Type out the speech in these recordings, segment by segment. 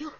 哟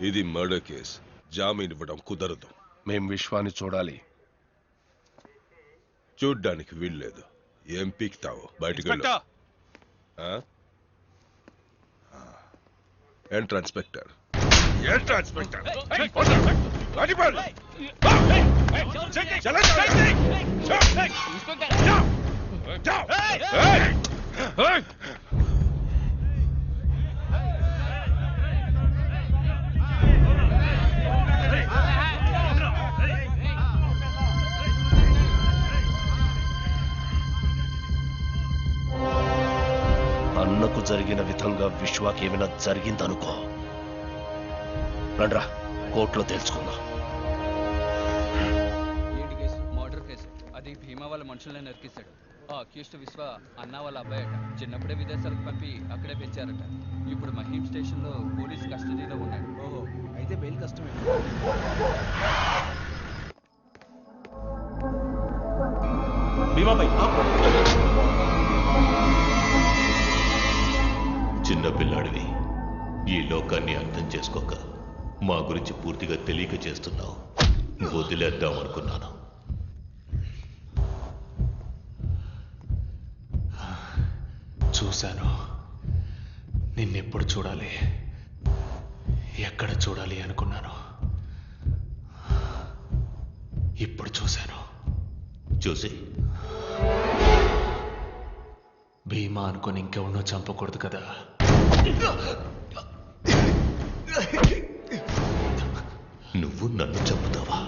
ఇది murder case జామీన్ ఇవ్వడం కుదరదు మేం విశ్వాన్ని చూడాలి చూడ్డానికి వీల్లేదు ఏం పీక్తావు బయటికి వెళ్ళు ఆ? ఆ. ఏంట్రా ఇన్స్పెక్టర్ ఏంట్రా ఇన్స్పెక్టర్ అన్నకు జరిగిన విధంగా విశ్వాకి ఏమైనా జరిగిందనుకో. రండ్రా కోర్టులో తెలుసుకుందాం మర్డర్ కేసు. అది భీమా వాళ్ళ మనుషుల్ని నరికిస్తాడు. ఆ అక్యూస్డ్ విశ్వ అన్న వాళ్ళ అబ్బాయి అట చిన్నప్పుడే విదేశాలకు పంపి అక్కడే పెంచారట. ఇప్పుడు మహీం స్టేషన్లో పోలీస్ కస్టడీలో ఉన్నాడు. ఓహో అయితే బెయిల్ కష్టమే. పిల్లాడివి. ఈ లోకాన్ని అర్థం చేసుకోక మా గురించి పూర్తిగా తెలియక చేస్తున్నావు. వదిలేద్దాం అనుకున్నాను. చూశాను. నిన్నెప్పుడు చూడాలి? ఎక్కడ చూడాలి అనుకున్నాను. ఇప్పుడు చూశాను. చూసి? భీమా అనుకొని ఇంకెవరినో చంపకూడదు కదా? నువ్వు నన్ను చంపుతావా?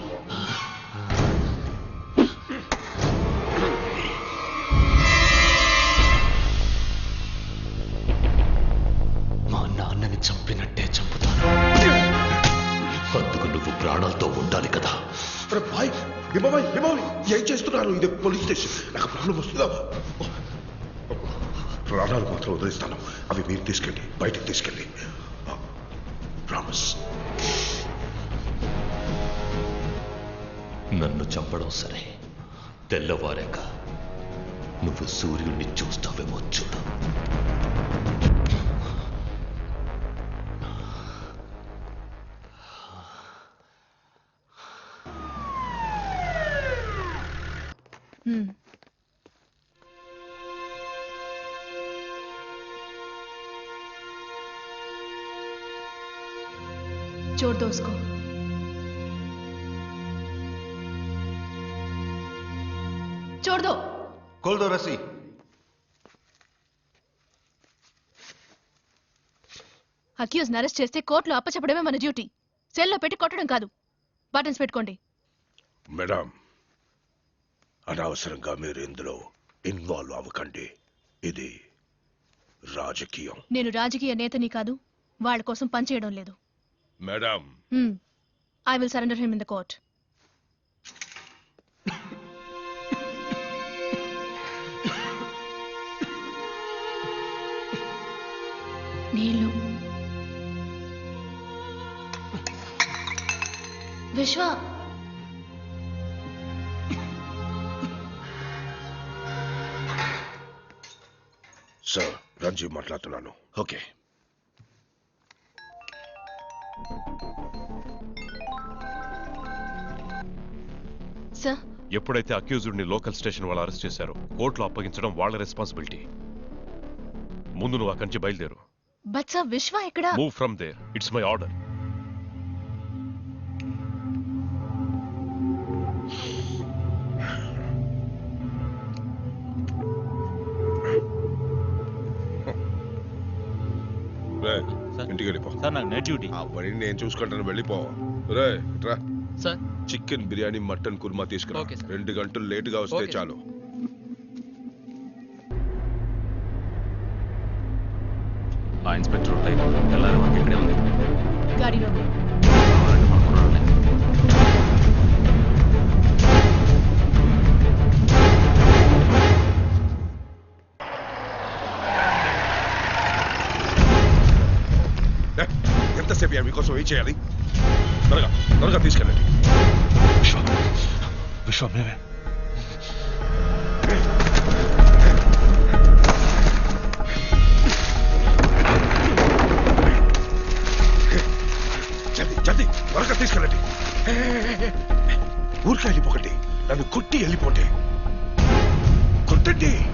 మా నాన్నని చంపినట్టే చంపుతాను. అందుకు నువ్వు ప్రాణాలతో ఉండాలి కదా. అరే ఏం చేస్తున్నారు? ఇది పోలీస్ స్టేషన్. నాకు ప్రాణం వస్తుందా? ప్రాణాలు మాత్రం వదిలిస్తాను. అవి మీరు తీసుకెళ్ళి బయటకు తీసుకెళ్ళి. ప్రామిస్. నన్ను చంపడం సరే. తెల్లవారాక నువ్వు సూర్యుడిని చూస్తావేమో చూడు. Masih. అక్యూజ్ అరెస్ట్ చేస్తే కోర్టులో అప్పచెప్పడమే మన డ్యూటీ. సెల్లో పెట్టి కొట్టడం కాదు. బటన్స్ పెట్టుకోండి. మేడం అనవసరంగా మీరు ఇందులో ఇన్వాల్వ్ అవ్వకండి. ఇది రాజకీయం. నేను రాజకీయ నేతని కాదు వాళ్ళ కోసం పనిచేయడం లేదు. Madam I will surrender him in the court నీళ్ళు విశ్వ. సార్ రంజీవ్ మాట్లాడుతున్నాను. ఓకే. సార్. ఎప్పుడైతే అక్యూజ్డ్ని లోకల్ స్టేషన్ వాళ్ళు అరెస్ట్ చేశారో కోర్టులో అప్పగించడం వాళ్ళ రెస్పాన్సిబిలిటీ. ముందు నువ్వు అక్కడి నుంచి బయలుదేరు. బట్ సార్ విశ్వ ఎక్కడ? Move from there it's my order రే ఇంటికి వెళ్ళిపో సార్ నాకు నైట్ డ్యూటీ అవన్నీ నేను చూసుకుంటాను వెళ్ళిపో. రే రా sir chicken biryani mutton kurma తీసుకురా. Okay, sir. రెండు గంటలు లేట్గా వస్తే ఓకే, సార్. చాలు. ఆ ఇన్స్పెక్టర్ లైట్ తెల్లారి వరకు ఇక్కడే ఉంది. గాడిలో ఎంతసేపు మీకోసం ఏం చేయాలి? త్వరగా త్వరగా తీసుకెళ్ళండి. విశ్వ. విశ్వ మేమే జల్దీ త్వరగా తీసుకెళ్ళండి. ఊరికే వెళ్ళిపోకండి. నన్ను కొట్టి వెళ్ళిపోండి. కొట్టండి.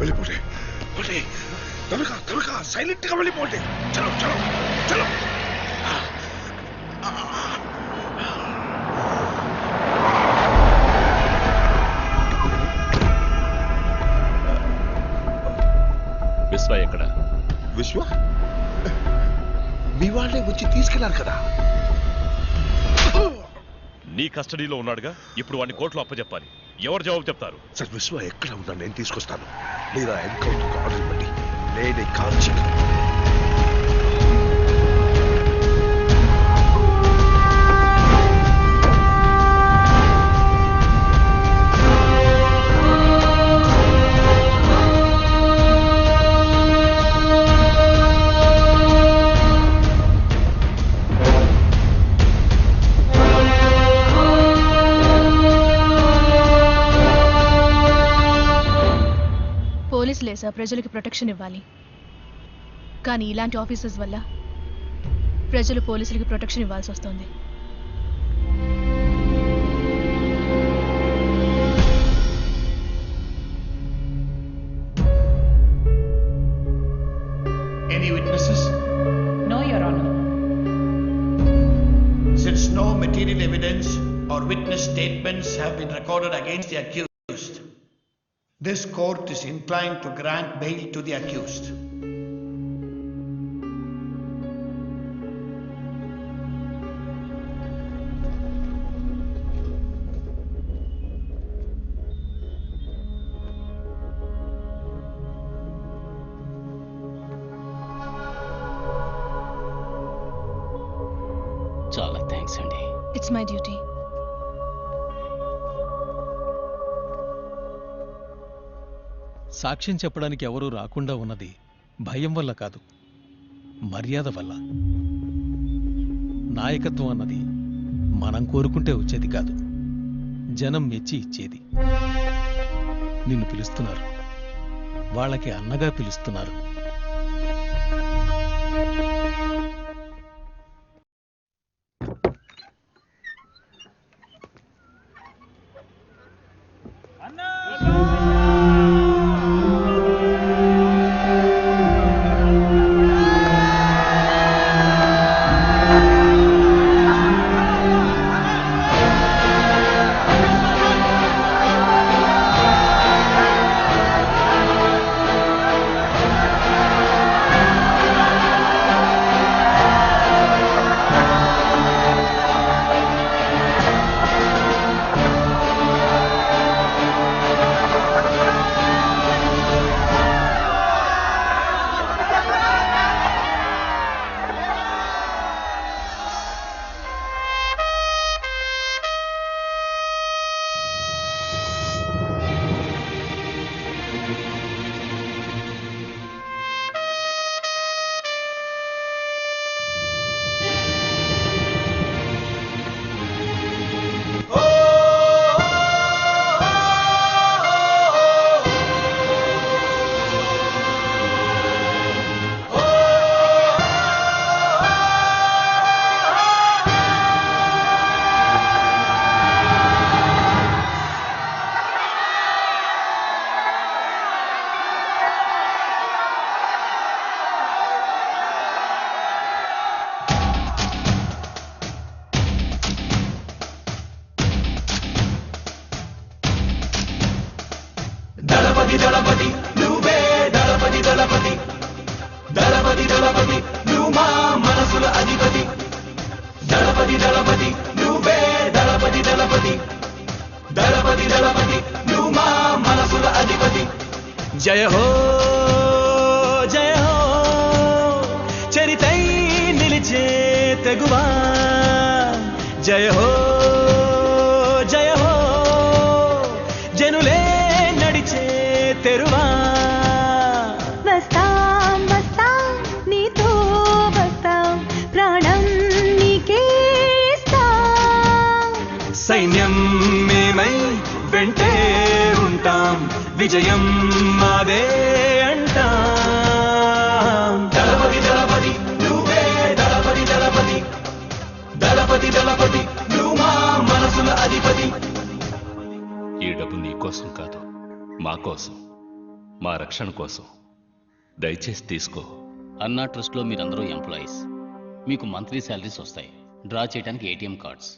వెళ్ళిపోండి. పోండి త్వరగా త్వరగా సైలెంట్గా వెళ్ళిపోండి. చలో చలో. విశ్వ ఎక్కడ విశ్వ మీ వాళ్ళే వచ్చి తీసుకెళ్ళారు కదా. నీ కస్టడీలో ఉన్నాడుగా ఇప్పుడు వాడిని కోర్టులో అప్పచెప్పాలి ఎవరు జవాబు చెప్తారు? సార్ విశ్వ ఎక్కడ ఉన్నా నేను తీసుకొస్తాను. లేదా ఎన్కౌంటర్ ఆర్డర్ ఇవ్వండి. నేనే కాల్చి సార్ ప్రజలకి ప్రొటెక్షన్ ఇవ్వాలి కానీ ఇలాంటి ఆఫీసర్స్ వల్ల ప్రజలు పోలీసులకి ప్రొటెక్షన్ ఇవ్వాల్సి వస్తుంది Any witnesses? No, Your Honor. Since no material evidence or witness statements have been recorded against the accused, this court is inclined to grant bail to the accused. చాలా thanks అండి it's my duty సాక్ష్యం చెప్పడానికి ఎవరూ రాకుండా ఉన్నది భయం వల్ల కాదు మర్యాద వల్ల. నాయకత్వం అన్నది మనం కోరుకుంటే వచ్చేది కాదు జనం మెచ్చి ఇచ్చేది. నిన్ను పిలుస్తున్నారు వాళ్ళకి అన్నగా పిలుస్తున్నారు. తెగువా? జయ హో జయ హో. జనులే నడిచే తెరువా? సైన్యం మేమై వెంటే ఉంటాం విజయం మాదే. కోసం కాదు మా కోసం మా రక్షణ కోసం. దయచేసి తీసుకో. అన్నా ట్రస్ట్లో మీరందరూ ఎంప్లాయీస్. మీకు మంత్లీ శాలరీస్ వస్తాయి. డ్రా చేయడానికి ఏటీఎం కార్డ్స్.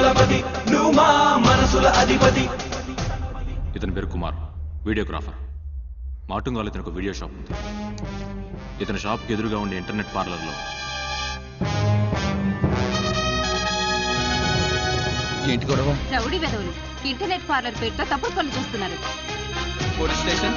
దళపతి నువ్వు మా మనసుల అధిపతి. ఇతని పేరు కుమార్ వీడియోగ్రాఫర్. మాటుంగాలో ఇతనికి ఒక వీడియో షాప్ ఉంది. ఇతని షాప్కి ఎదురుగా ఉండే ఇంటర్నెట్ పార్లర్లో. ఏంటి గొడవ? రౌడీ వెధవులు ఇంటర్నెట్ పార్లర్ పేరుతో తప్పుడు పనులు చేస్తున్నారు. Police station?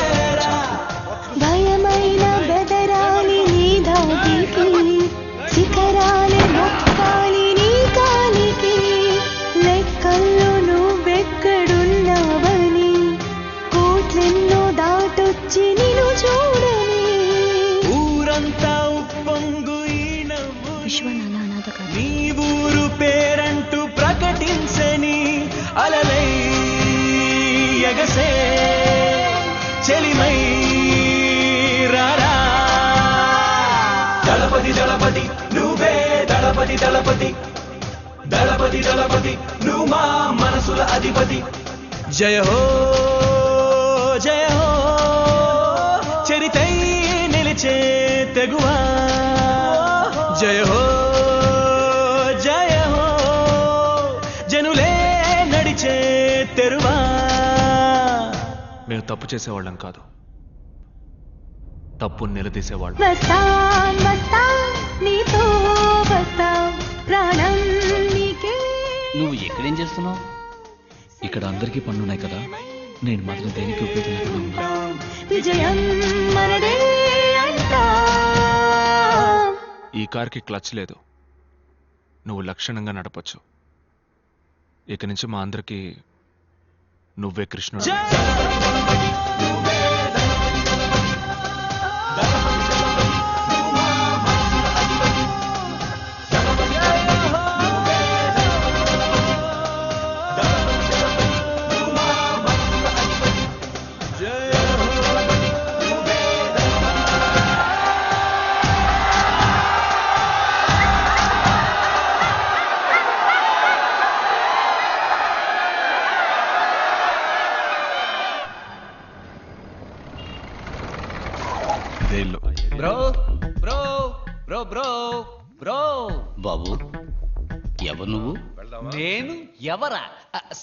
దళపతి దళపతి. దళపతి దళపతి. నువ్వు మా మనసుల అధిపతి. జయ హో జయ హో. చరితై నిలిచే తెగువా. జయ హో జయ హో. జనులే నడిచే తెరువా. మేము తప్పు చేసేవాళ్ళం కాదు. తప్పు నిలదీసేవాళ్ళం. వస్తాం వస్తాం నీతో నువ్వు ఎక్కడేం చేస్తున్నావు? ఇక్కడ అందరికీ పనులున్నాయి కదా. నేను మాత్రం దేనికి ఉపయోగం ఉన్నా విజయం మనదే అంటా ఈ కార్కి క్లచ్ లేదు. నువ్వు లక్షణంగా నడపచ్చు. ఇక నుంచి మా అందరికీ నువ్వే కృష్ణుడు.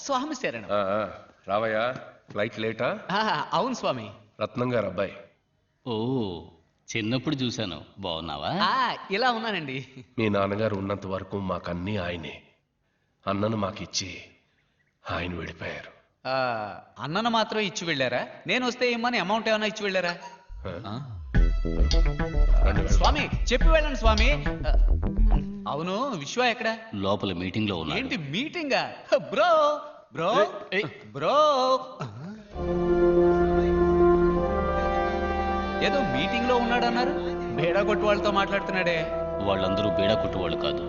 స్వామి శరణం. రావయ్యా ఫ్లైట్ లేటా? ఆ, అవును స్వామి. రత్నం గారు అబ్బాయి. ఓ చిన్నప్పుడు చూశాను. బాగున్నావా? ఆ, ఇలా ఉన్నానండి. మీ నాన్నగారు ఉన్నంత వరకు మాకన్నీ ఆయనే. అన్నను మాకిచ్చి ఆయన వెళ్ళిపోయారు. ఆ, అన్నను మాత్రం ఇచ్చి వెళ్ళారా? నేను వస్తే ఇమ్మని అమౌంట్ ఏమైనా ఇచ్చి వెళ్ళారా? ఆ? స్వామి చెప్పి వెళ్ళండి స్వామి. ఆ, అవును విశ్వ ఎక్కడ? లోపల మీటింగ్లో ఉన్నాడు. ఏంటి మీటింగా? Bro bro bro. ఏదో మీటింగ్లో ఉన్నాడన్నారు. బేడా కొట్టు వాళ్ళతో మాట్లాడుతున్నాడే. వాళ్ళందరూ బేడా కొట్టువాళ్ళు కాదు.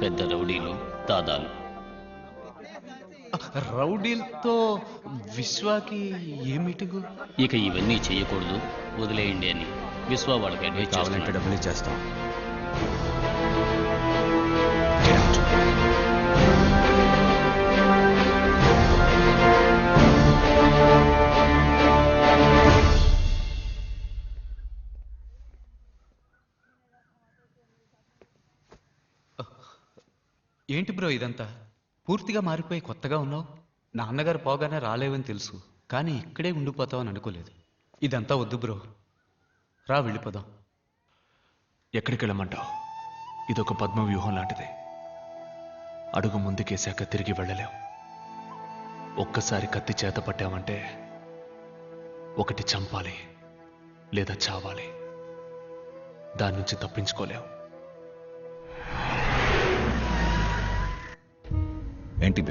పెద్ద రౌడీలు దాదాలు. రౌడీలతో విశ్వాకి ఏ మీటింగు? ఇక ఇవన్నీ చేయకూడదు. వదిలేయండి అని విశ్వ వాళ్ళకి అడ్వైస్ కావాలంటే డబ్బులు ఇచ్చేస్తాం. ఏంటి బ్రో ఇదంతా? పూర్తిగా మారిపోయి కొత్తగా ఉన్నావు? నాన్నగారు పోగానే రాలేవని తెలుసు కానీ ఇక్కడే ఉండిపోతావని అనుకోలేదు. ఇదంతా వద్దు బ్రో. రా వెళ్ళిపోదాం. ఎక్కడికి వెళ్ళమంటావు? ఇదొక పద్మ వ్యూహం లాంటిది. అడుగు ముందుకేసాక తిరిగి వెళ్ళలేం ఒక్కసారి కత్తి చేత పట్టామంటే ఒకటి చంపాలి లేదా చావాలి. దాని నుంచి తప్పించుకోలేం ఏంటి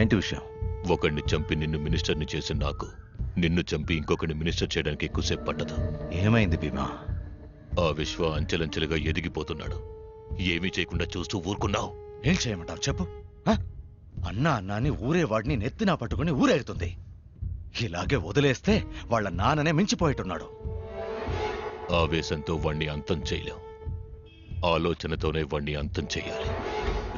ఏంటి విషయం? ఒకడిని చంపి నిన్ను మినిస్టర్ని చేసిన నాకు నిన్ను చంపి ఇంకొకరిని మినిస్టర్ చేయడానికి ఎక్కువసేపు పట్టదు. ఏమైంది భీమా? ఆ విశ్వ అంచెలంచెలుగా ఎదిగిపోతున్నాడు. ఏమీ చేయకుండా చూస్తూ ఊరుకున్నావు. ఏం చేయమంటావు? చెప్పు? అన్న అన్నాని ఊరే వాడిని నెత్తినా పట్టుకుని ఊరేగుతుంది. ఇలాగే వదిలేస్తే వాళ్ళ నాన్ననే మించిపోయేట్టున్నాడు. ఆవేశంతో వాణ్ణి అంతం చేయలేం ఆలోచనతోనే వాణ్ణి అంతం చేయాలి.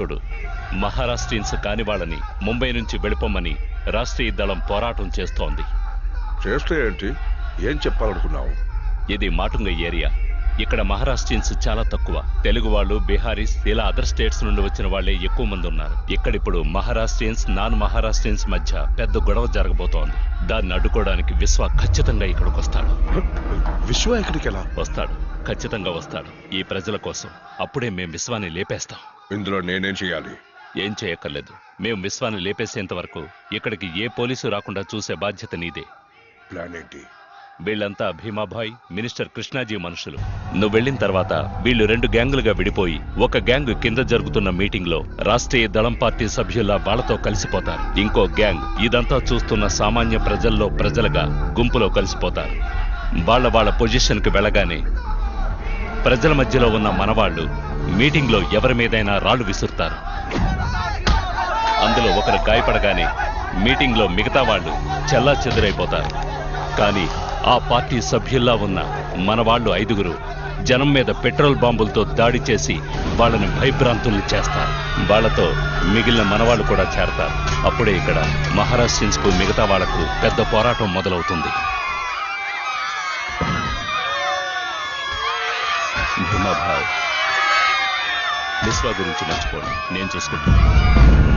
చూడు మహారాష్ట్రియన్స్ కాని వాళ్ళని ముంబై నుంచి వెళ్ళిపోమని రాష్ట్రీయ దళం పోరాటం చేస్తోంది. చేస్తే ఏంటి? ఏం చెప్పాలనుకున్నావు? ఇది మాటుంగ ఏరియా. ఇక్కడ మహారాష్ట్రియన్స్ చాలా తక్కువ. తెలుగు వాళ్ళు బీహారీస్ ఇలా అదర్ స్టేట్స్ నుండి వచ్చిన వాళ్ళే ఎక్కువ మంది ఉన్నారు. ఇక్కడిప్పుడు మహారాష్ట్రియన్స్ నాన్ మహారాష్ట్రియన్స్ మధ్య పెద్ద గొడవ జరగబోతోంది. దాన్ని అడ్డుకోవడానికి విశ్వ ఖచ్చితంగా ఇక్కడికి వస్తాడు. విశ్వ ఇక్కడికి ఎలా వస్తాడు. ఖచ్చితంగా వస్తాడు ఈ ప్రజల కోసం. అప్పుడే మేం విశ్వాన్ని లేపేస్తాం. ఇందులో నేనేం చేయాలి? ఏం చేయక్కర్లేదు. మేము విశ్వాన్ని లేపేసేంత వరకు ఇక్కడికి ఏ పోలీసు రాకుండా చూసే బాధ్యత నీదే. ప్లాన్ ఏంటి? వీళ్ళంతా భీమాభాయ్ మినిస్టర్ కృష్ణాజీ మనుషులు. నువ్వు వెళ్ళిన తర్వాత వీళ్ళు రెండు గ్యాంగులుగా విడిపోయి ఒక గ్యాంగ్ కింద జరుగుతున్న మీటింగ్లో రాష్ట్రీయ దళం పార్టీ సభ్యుల వాళ్ళతో కలిసిపోతారు. ఇంకో గ్యాంగ్ ఇదంతా చూస్తున్న సామాన్య ప్రజల్లో ప్రజలుగా గుంపులో కలిసిపోతారు. వాళ్ళ వాళ్ళ పొజిషన్కి వెళ్ళగానే ప్రజల మధ్యలో ఉన్న మనవాళ్ళు మీటింగ్లో ఎవరి మీదైనా రాళ్ళు విసురుతారు. అందులో ఒకరు గాయపడగానే మీటింగ్లో మిగతా వాళ్ళు చెల్లా చెదురైపోతారు. కానీ ఆ పార్టీ సభ్యుల్లా ఉన్న మనవాళ్ళు ఐదుగురు జనం మీద పెట్రోల్ బాంబులతో దాడి చేసి వాళ్ళని భయభ్రాంతుల్ని చేస్తారు. వాళ్ళతో మిగిలిన మనవాళ్ళు కూడా చేరతారు. అప్పుడే ఇక్కడ మహారాష్ట్రన్స్కు మిగతా వాళ్ళకు పెద్ద పోరాటం మొదలవుతుంది. భీమాభాయ్ విశ్వ గురించి మర్చిపోండి నేను చూసుకుంటాను.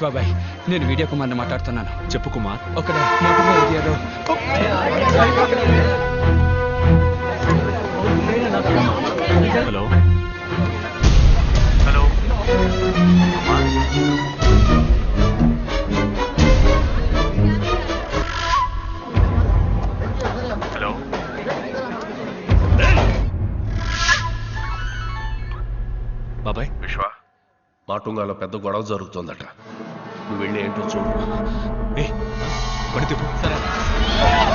విశ్వాబాయ్ నేను వీడియో కుమార్ని మాట్లాడుతున్నాను. చెప్పు కుమార్. ఒక ఏరియాలో హలో. హలో. హలో. బాబాయ్. విశ్వ. మాటుంగాలో పెద్ద గొడవ జరుగుతోందట. నువ్వు వెళ్ళి ఏంటో చూడు. పడితే సరే.